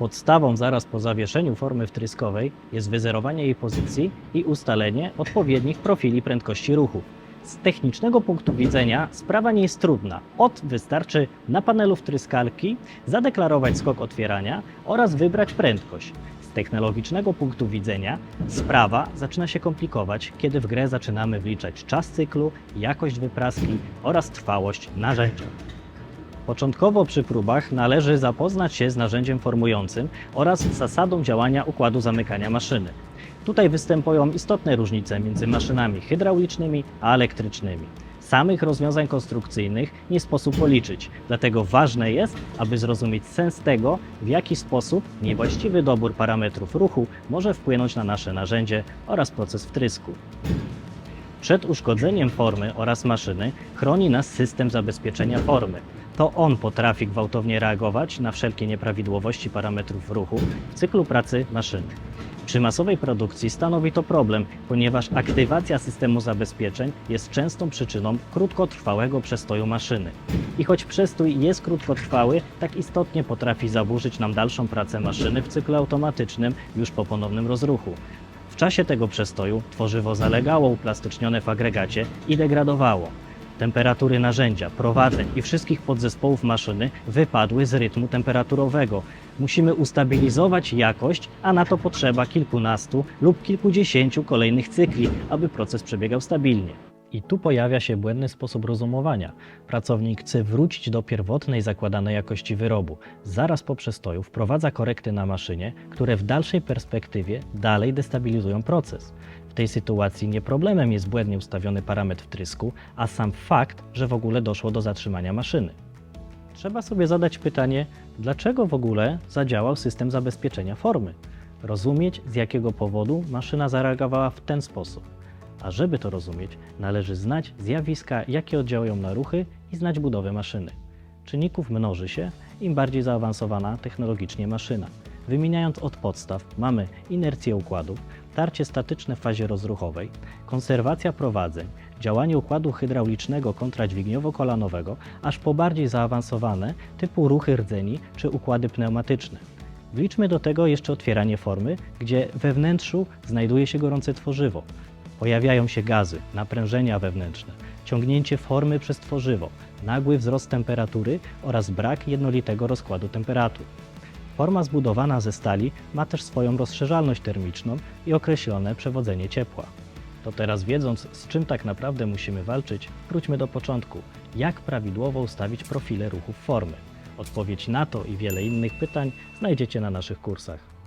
Podstawą zaraz po zawieszeniu formy wtryskowej jest wyzerowanie jej pozycji i ustalenie odpowiednich profili prędkości ruchu. Z technicznego punktu widzenia sprawa nie jest trudna. Od wystarczy na panelu wtryskalki zadeklarować skok otwierania oraz wybrać prędkość. Z technologicznego punktu widzenia sprawa zaczyna się komplikować, kiedy w grę zaczynamy wliczać czas cyklu, jakość wypraski oraz trwałość narzędzia. Początkowo przy próbach należy zapoznać się z narzędziem formującym oraz zasadą działania układu zamykania maszyny. Tutaj występują istotne różnice między maszynami hydraulicznymi a elektrycznymi. Samych rozwiązań konstrukcyjnych nie sposób policzyć, dlatego ważne jest, aby zrozumieć sens tego, w jaki sposób niewłaściwy dobór parametrów ruchu może wpłynąć na nasze narzędzie oraz proces wtrysku. Przed uszkodzeniem formy oraz maszyny chroni nas system zabezpieczenia formy. To on potrafi gwałtownie reagować na wszelkie nieprawidłowości parametrów ruchu w cyklu pracy maszyny. Przy masowej produkcji stanowi to problem, ponieważ aktywacja systemu zabezpieczeń jest częstą przyczyną krótkotrwałego przestoju maszyny. I choć przestój jest krótkotrwały, tak istotnie potrafi zaburzyć nam dalszą pracę maszyny w cyklu automatycznym już po ponownym rozruchu. W czasie tego przestoju tworzywo zalegało uplastycznione w agregacie i degradowało. Temperatury narzędzia, prowadzeń i wszystkich podzespołów maszyny wypadły z rytmu temperaturowego. Musimy ustabilizować jakość, a na to potrzeba kilkunastu lub kilkudziesięciu kolejnych cykli, aby proces przebiegał stabilnie. I tu pojawia się błędny sposób rozumowania. Pracownik chce wrócić do pierwotnej zakładanej jakości wyrobu. Zaraz po przestoju wprowadza korekty na maszynie, które w dalszej perspektywie dalej destabilizują proces. W tej sytuacji nie problemem jest błędnie ustawiony parametr wtrysku, a sam fakt, że w ogóle doszło do zatrzymania maszyny. Trzeba sobie zadać pytanie, dlaczego w ogóle zadziałał system zabezpieczenia formy? Rozumieć, z jakiego powodu maszyna zareagowała w ten sposób. A żeby to rozumieć, należy znać zjawiska, jakie oddziałują na ruchy i znać budowę maszyny. Czynników mnoży się, im bardziej zaawansowana technologicznie maszyna. Wymieniając od podstaw, mamy inercję układów, tarcie statyczne w fazie rozruchowej, konserwacja prowadzeń, działanie układu hydraulicznego kontra dźwigniowo-kolanowego, aż po bardziej zaawansowane typu ruchy rdzeni czy układy pneumatyczne. Wliczmy do tego jeszcze otwieranie formy, gdzie we wnętrzu znajduje się gorące tworzywo. Pojawiają się gazy, naprężenia wewnętrzne, ciągnięcie formy przez tworzywo, nagły wzrost temperatury oraz brak jednolitego rozkładu temperatur. Forma zbudowana ze stali ma też swoją rozszerzalność termiczną i określone przewodzenie ciepła. To teraz wiedząc, z czym tak naprawdę musimy walczyć, wróćmy do początku. Jak prawidłowo ustawić profile ruchów formy? Odpowiedź na to i wiele innych pytań znajdziecie na naszych kursach.